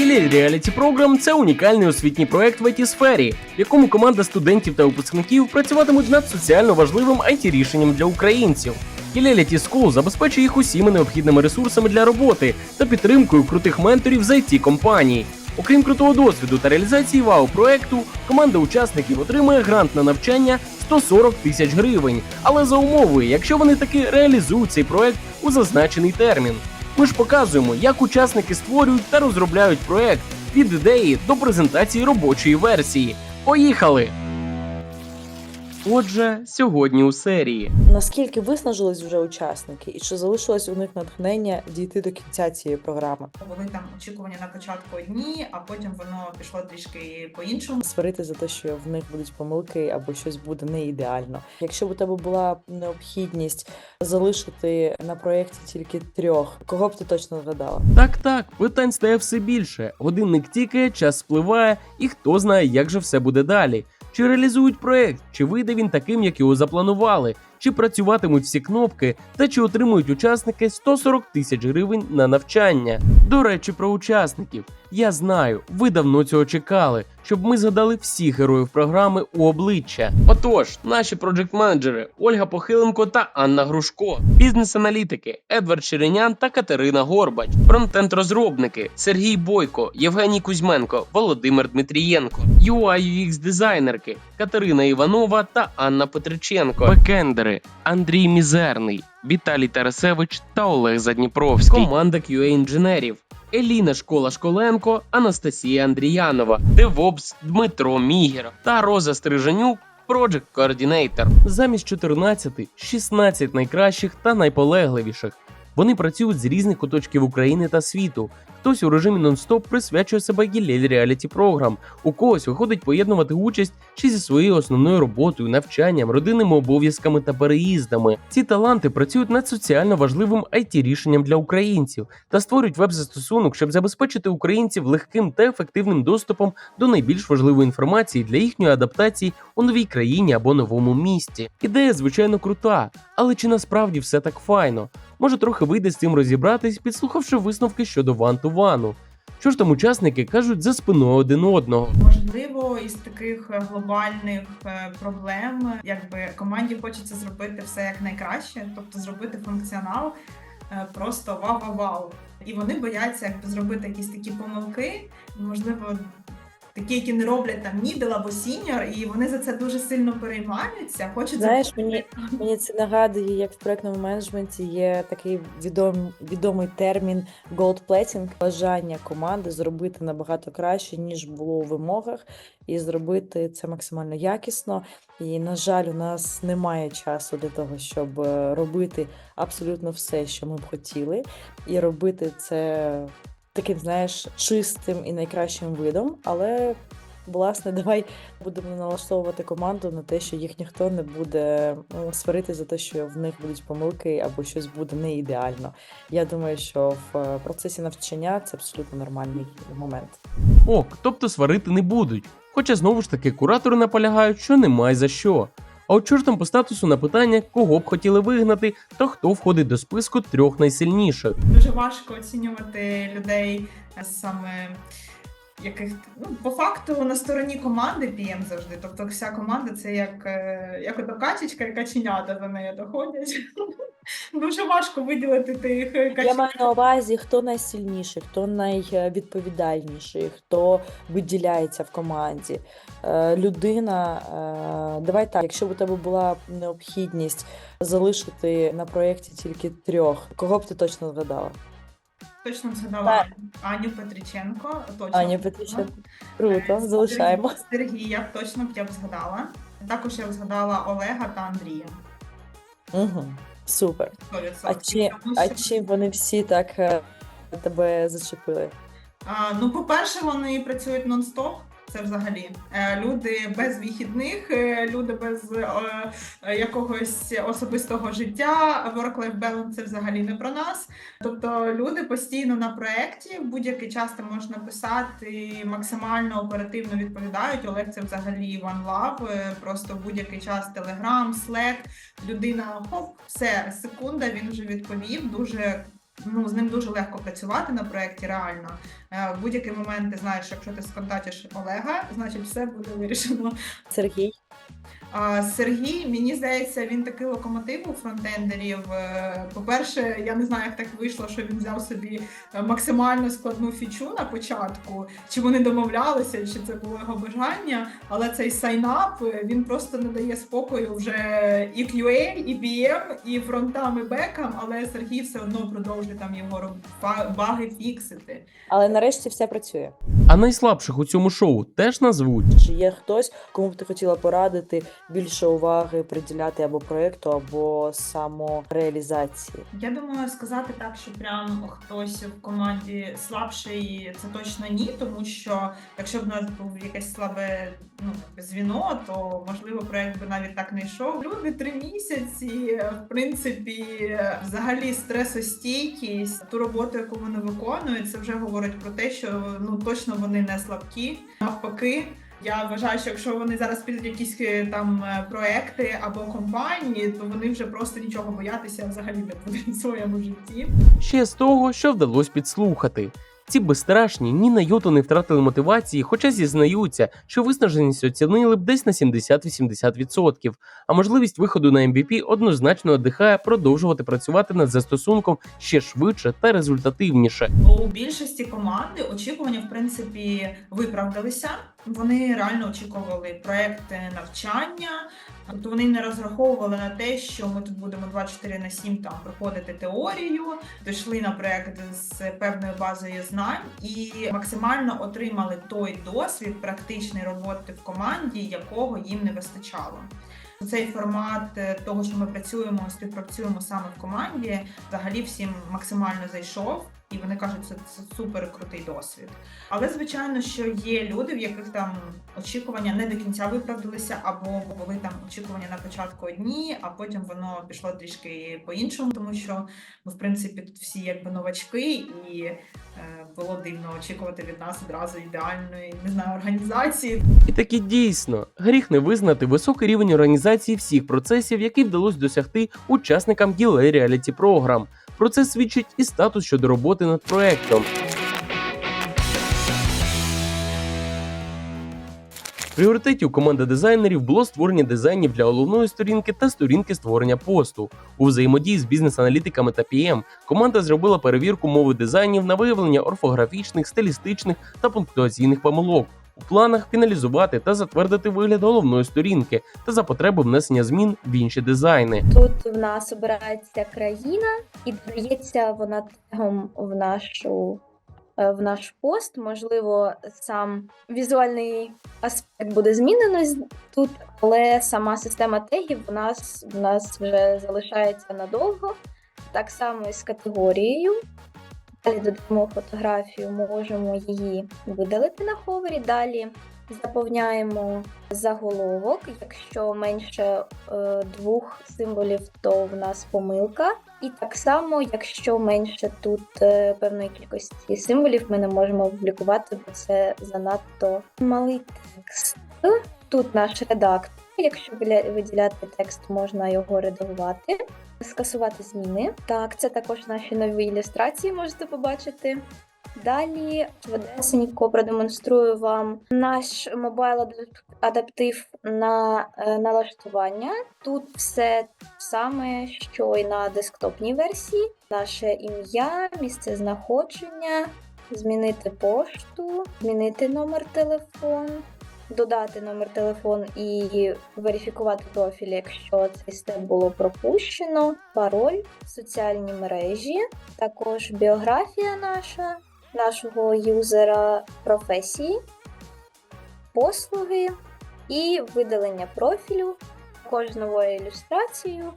Гілель Reality Program – це унікальний освітній проект в it сфері, в якому команда студентів та випускників працюватимуть над соціально важливим it рішенням для українців. Гілеліті School забезпечує їх усіма необхідними ресурсами для роботи та підтримкою крутих менторів з it компаній. Окрім крутого досвіду та реалізації вау проекту, команда учасників отримує грант на навчання 140 тисяч гривень, але за умовою, якщо вони таки реалізують цей проект у зазначений термін. Ми ж показуємо, як учасники створюють та розробляють проект від ідеї до презентації робочої версії. Поїхали! Отже, сьогодні у серії. Наскільки виснажились вже учасники, і чи залишилось у них натхнення дійти до кінця цієї програми? Були там очікування на початку одні, а потім воно пішло трішки по-іншому. Сварити за те, що в них будуть помилки або щось буде не ідеально. Якщо б у тебе була необхідність залишити на проєкті тільки трьох, кого б ти точно згадала? Так, так, питань стає все більше. Годинник тікає, час спливає, і хто знає, як же все буде далі. Чи реалізують проект, чи вийде він таким, як його запланували, чи працюватимуть всі кнопки, та чи отримують учасники 140 тисяч гривень на навчання. До речі, про учасників. Я знаю, ви давно цього чекали, щоб ми згадали всіх героїв програми у обличчя. Отож, наші проджект-менеджери Ольга Похиленко та Анна Грушко, бізнес-аналітики Едвард Ширенян та Катерина Горбач, фронтенд-розробники Сергій Бойко, Євгеній Кузьменко, Володимир Дмитрієнко, UI UX дизайнерки Катерина Іванова та Анна Петриченко, бекендери Андрій Мізерний, Віталій Тарасевич та Олег Задніпровський, команда QA інженерів. Еліна Школа Школенко, Анастасія Андріянова, Девопс Дмитро Мігер та Роза Стриженюк. Project Coordinator. Замість 14 – 16 найкращих та найполегливіших. Вони працюють з різних куточків України та світу. Хтось у режимі нон-стоп присвячує себе гілель реаліті програм, у когось виходить поєднувати участь ще зі своєю основною роботою, навчанням, родинними обов'язками та переїздами. Ці таланти працюють над соціально важливим it рішенням для українців та створюють веб-застосунок, щоб забезпечити українців легким та ефективним доступом до найбільш важливої інформації для їхньої адаптації у новій країні або новому місті. Ідея, звичайно, крута, але чи насправді все так файно? Може, трохи вийде з цим розібратись, підслухавши висновки щодо ван-ту-вану. Що ж там учасники кажуть за спиною один одного? Можливо, із таких е, глобальних е, проблем, якби команді хочеться зробити все як найкраще, тобто зробити функціонал е, просто вау-вау-вау. І вони бояться якби зробити якісь такі помилки, можливо. Такі, які не роблять там мідл або сіньор, і вони за це дуже сильно переймаються. Хочуть Знаєш, мені, мені це нагадує, як в проектному менеджменті є такий відом, відомий термін gold plating, бажання команди зробити набагато краще, ніж було у вимогах, і зробити це максимально якісно. І, на жаль, у нас немає часу для того, щоб е, робити абсолютно все, що ми б хотіли, і робити це таким, знаєш, чистим і найкращим видом. Але власне, давай будемо налаштовувати команду на те, що їх ніхто не буде ну, сварити за те, що в них будуть помилки або щось буде не ідеально. Я думаю, що в е, процесі навчання це абсолютно нормальний момент. Ок, тобто сварити не будуть. Хоча знову ж таки куратори наполягають, що немає за що. А от чортом по статусу на питання, кого б хотіли вигнати, та хто входить до списку трьох найсильніших. дуже важко оцінювати людей е, саме яких ну по факту на стороні команди PM завжди. Тобто вся команда це як, е, як ото качечка і каченята за нею доходять. Дуже важко виділити тих е, Я маю на увазі, хто найсильніший, хто найвідповідальніший, хто виділяється в команді. Е, людина, давай так, якщо б у тебе була необхідність залишити на проєкті тільки трьох, кого б ти точно згадала? Точно згадала Аню Петриченко. Точно Аню Петриченко. Круто, Е, залишаємо. Сергія- точно б я б згадала. Також я б згадала Олега та Андрія. Угу. Супер. 100%. А чи, а чим вони всі так е, тебе зачепили? А, ну, по-перше, вони працюють нон-стоп. Це взагалі Е, люди без вихідних, е, люди без е, якогось особистого життя. Work-life balance це взагалі не про нас. Тобто люди постійно на проєкті, в будь-який час ти можеш написати, максимально оперативно відповідають. Олег це взагалі one love, просто в будь-який час Telegram, Slack, людина хоп, все, секунда, він вже відповів. Дуже ну з ним дуже легко працювати на проєкті, реально. Е, В будь-який момент ти знаєш, якщо ти сконтатиш Олега, значить все буде вирішено. Сергій. А Сергій, мені здається, він такий локомотив у фронтендерів. Е, По-перше, я не знаю, як так вийшло, що він взяв собі е, максимально складну фічу на початку. Чи вони домовлялися, чи це було його бажання. Але цей сайнап е, він просто не дає спокою вже і QA, і BM, і фронтам, і бекам. Але Сергій все одно продовжує там його баги фіксити. Але нарешті все працює. А найслабших у цьому шоу теж назвуть. Чи є хтось, кому б ти хотіла порадити більше уваги приділяти або проєкту, або самореалізації? Я думаю, сказати так, що прям хтось в команді слабший, це точно ні, тому що якщо б у нас був якесь слабе ну, звіно, то можливо проект би навіть так не йшов. Люди три місяці, в принципі, взагалі стресостійкість, ту роботу, яку вони виконують, це вже говорить про те, що ну точно вони не слабкі. Навпаки. Я вважаю, що якщо вони зараз підуть якісь е, там е, проекти або компанії, то вони вже просто нічого боятися взагалі не будуть в своєму житті. Ще з того, що вдалося підслухати. Ці безстрашні ні на йоту не втратили мотивації, хоча зізнаються, що виснаженість оцінили б десь на 70-80%, а можливість виходу на MVP однозначно надихає продовжувати працювати над застосунком ще швидше та результативніше. У більшості команди очікування, в принципі, виправдалися. Вони реально очікували проекти навчання, тобто вони не розраховували на те, що ми тут будемо 24 на 7 там проходити теорію, дійшли на проект з певною базою знань і максимально отримали той досвід практичної роботи в команді, якого їм не вистачало. Цей формат е, того, що ми працюємо, співпрацюємо саме в команді, взагалі всім максимально зайшов. І вони кажуть, це, це супер крутий досвід. Але звичайно, що є люди, в яких там очікування не до кінця виправдалися, або були там очікування на початку одні, а потім воно пішло трішки по-іншому, тому що ну, в принципі тут всі якби новачки, і е, було дивно очікувати від нас одразу ідеальної не знаю організації. І таки дійсно, гріх не визнати високий рівень організації всіх процесів, який вдалося досягти учасникам Delay Reality Program. Про це свідчить і статус щодо роботи над проектом. В пріоритеті у команди дизайнерів було створення дизайнів для головної сторінки та сторінки створення посту. У взаємодії з бізнес-аналітиками та PM команда зробила перевірку мови дизайнів на виявлення орфографічних, стилістичних та пунктуаційних помилок. У планах фіналізувати та затвердити вигляд головної сторінки та за потреби внесення змін в інші дизайни. Тут в нас обирається країна і додається вона тегом в нашу е, в наш пост. Можливо, сам візуальний аспект буде змінено тут, але сама система тегів в нас в нас вже залишається надовго. Так само і з категорією. Далі додаємо фотографію, можемо її видалити на ховері. Далі заповняємо заголовок. Якщо менше е, двох символів, то в нас помилка. І так само, якщо менше тут е, певної кількості символів, ми не можемо опублікувати, бо це занадто малий текст. Тут наш редактор. Якщо виділяти текст, можна його редагувати. Скасувати зміни. Так, це також наші нові ілюстрації можете побачити. Далі швидесенько продемонструю вам наш мобайл адаптив на е, налаштування. Тут все саме, що і на десктопній версії. Наше ім'я, місце знаходження, змінити пошту, змінити номер телефону, додати номер телефону і верифікувати профіль, якщо цей степ було пропущено, пароль, соціальні мережі, також біографія наша, нашого юзера професії, послуги і видалення профілю, з новою ілюстрацією.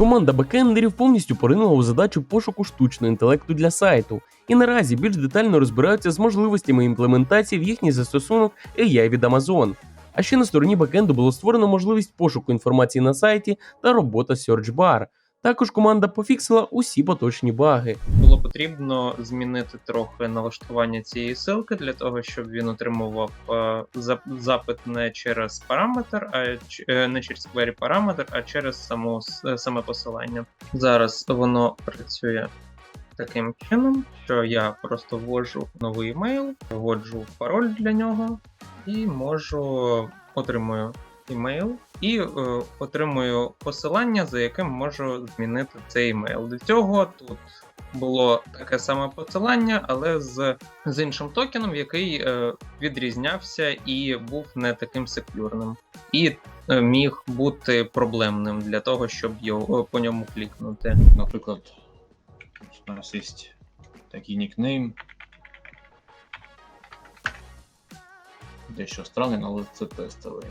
Команда бекендерів повністю поринула у задачу пошуку штучного інтелекту для сайту, і наразі більш детально розбираються з можливостями імплементації в їхній застосунок AI від Amazon. А ще на стороні бекенду було створено можливість пошуку інформації на сайті та робота Search Bar. Також команда пофіксила усі поточні баги. було потрібно змінити трохи налаштування цієї силки для того, щоб він отримував е, запит не через параметр, а е, не через query параметр, а через саму с- е, саме посилання. Зараз воно працює таким чином, що я просто ввожу новий емейл, вводжу пароль для нього і можу отримую імейл і е, отримую посилання, за яким можу змінити цей імейл. До цього тут було таке саме посилання, але з, з іншим токеном, який е, відрізнявся і був не таким секюрним. І е, міг бути проблемним для того, щоб його по ньому клікнути. Наприклад, у нас є такий нікнейм. Дещо странний, але це тестовий.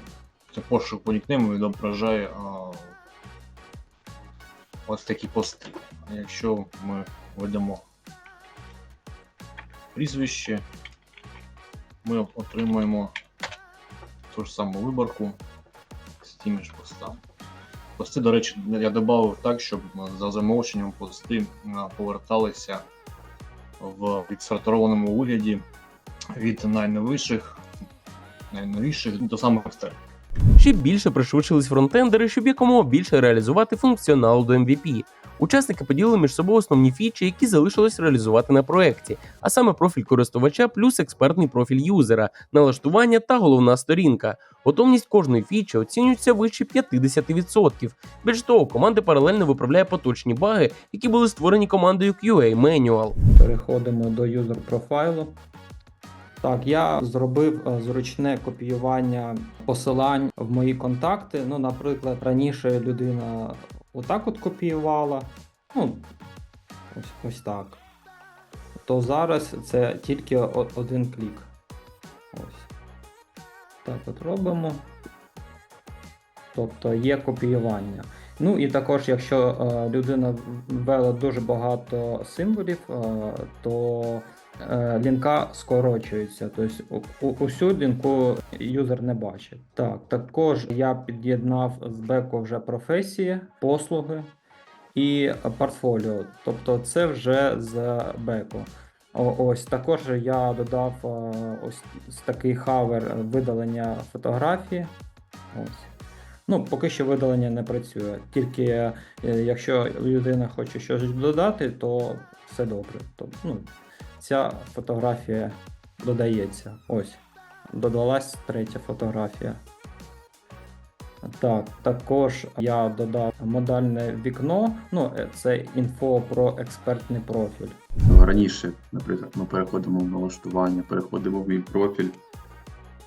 Це пошук по нікнейму відображає а, ось такі пости. А якщо ми введемо прізвище, ми отримаємо ту ж саму виборку з тими ж постами. Пости, до речі, я додав так, щоб за замовченням пости поверталися в відсортованому вигляді від найновіших, найновіших до самих старих. Ще більше пришвидшились фронтендери, щоб якомога більше реалізувати функціонал до MVP. Учасники поділили між собою основні фічі, які залишилось реалізувати на проєкті, а саме профіль користувача плюс експертний профіль юзера, налаштування та головна сторінка. Готовність кожної фічі оцінюється вище 50%. Більш того, команда паралельно виправляє поточні баги, які були створені командою QA Manual. Переходимо до юзер профайлу. Так, я зробив е, зручне копіювання посилань в мої контакти. Ну, наприклад, раніше людина отак от копіювала. Ну, ось, ось так. То зараз це тільки один клік. Ось. Так от робимо. Тобто є копіювання. Ну і також, якщо е, людина ввела дуже багато символів, е, то лінка скорочується. Тобто усю лінку юзер не бачить. Так, також я під'єднав з беку вже професії, послуги і портфоліо. Тобто це вже з беку. Ось також я додав е, ось такий хавер видалення фотографії. Ось. Ну, поки що видалення не працює. Тільки е, якщо людина хоче щось додати, то все добре. Тобто, ну, ця фотографія додається. Ось. Додалась третя фотографія. Так, також я додав модальне вікно. Ну, е, це інфо про експертний профіль. Раніше, наприклад, ми переходимо в налаштування, переходимо в мій профіль,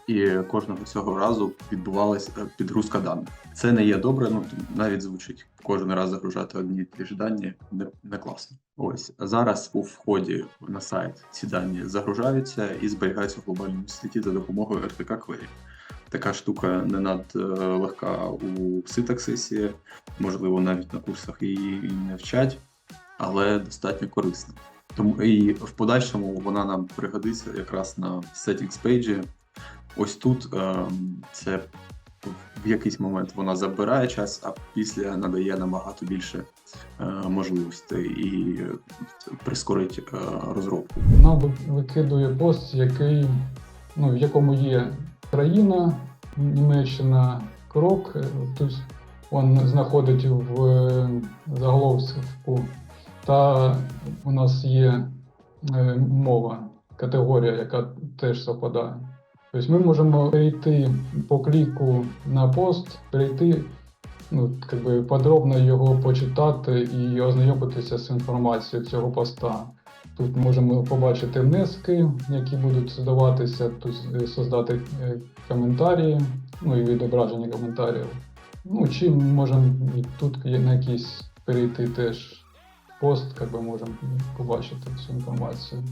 і кожного цього разу відбувалася е, підгрузка даних. Це не є добре, ну навіть звучить кожен раз загружати одні і ті ж дані не, не класно. Ось зараз у вході на сайт ці дані загружаються і зберігаються в глобальному світі за допомогою RTK Query. Така штука не над е, легка у ситаксисі, можливо, навіть на курсах її не вчать, але достатньо корисна. Тому і в подальшому вона нам пригодиться якраз на settings page. Ось тут ем, це в якийсь момент вона забирає час, а після надає набагато більше е, можливостей і е, прискорить е, розробку. нам викидує пост, який, ну, в якому є країна, Німеччина, крок, е, тобто він знаходить в е, заголовку, та у нас є е, мова, категорія, яка теж совпадає. Тобто ми можемо перейти по кліку на пост, перейти, ну, би подробно його почитати і ознайомитися з інформацією цього поста. Тут можемо побачити внески, які будуть здаватися, тут создати е, коментарі, ну і відображення коментарів. Ну, чи можемо тут на якийсь перейти теж пост, як би можемо побачити цю інформацію.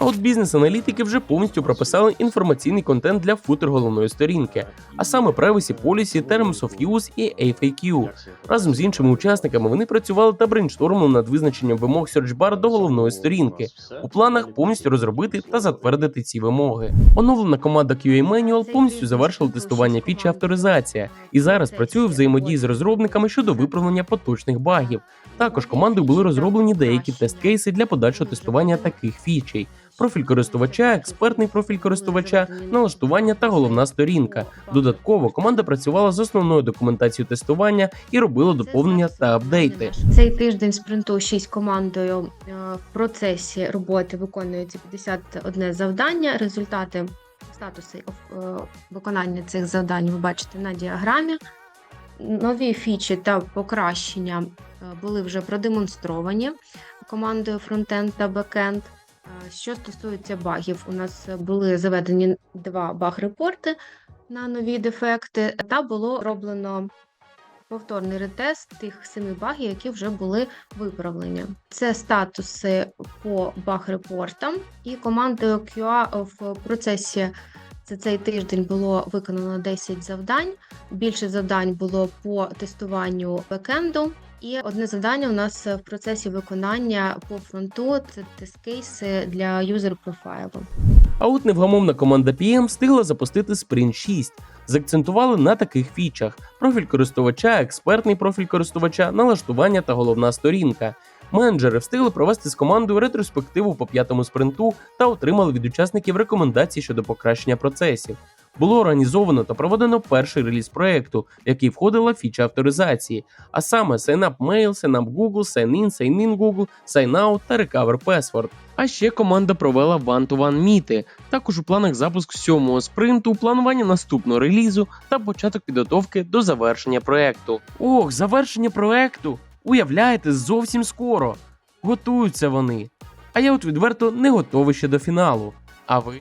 А от бізнес-аналітики вже повністю прописали інформаційний контент для футер головної сторінки, а саме Privacy Policy, Terms of Use і FAQ. Разом з іншими учасниками вони працювали та брейнштормили над визначенням вимог SearchBar до головної сторінки. У планах повністю розробити та затвердити ці вимоги. Оновлена команда QA Manual повністю завершила тестування фічі авторизація і зараз працює взаємодії з розробниками щодо виправлення поточних багів. Також командою були розроблені деякі тест-кейси для подальшого тестування таких фічей: профіль користувача, експертний профіль користувача, налаштування та головна сторінка. Додатково команда працювала з основною документацією тестування і робила доповнення та апдейти. Цей тиждень спринту 6 командою е, в процесі роботи виконується 51 завдання. Результати статуси е, виконання цих завдань ви бачите на діаграмі. Нові фічі та покращення е, були вже продемонстровані командою фронтенд та бекенд. Що стосується багів, у нас були заведені два баг-репорти на нові дефекти, та було роблено повторний ретест тих семи багів, які вже були виправлені. Це статуси по баг-репортам, і командою QA в процесі за цей тиждень було виконано 10 завдань. Більше завдань було по тестуванню бекенду. І одне завдання у нас в процесі виконання по фронту це тест-кейси для юзер профайлу. А от невгамовна команда PM встигла запустити Sprint 6. Закцентували на таких фічах: профіль користувача, експертний профіль користувача, налаштування та головна сторінка. Менеджери встигли провести з командою ретроспективу по п'ятому спринту та отримали від учасників рекомендації щодо покращення процесів. Було організовано та проведено перший реліз проекту, в який входила фіча авторизації, а саме Sign Up Mail, Sign Up Google, Sign In, Sign Google, Sign Out та Recover Password. А ще команда провела one-to-one міти. Також у планах запуск сьомого спринту, планування наступного релізу та початок підготовки до завершення проекту. Ох, завершення проекту! Уявляєте, зовсім скоро. Готуються вони. А я от відверто не готовий ще до фіналу. А ви?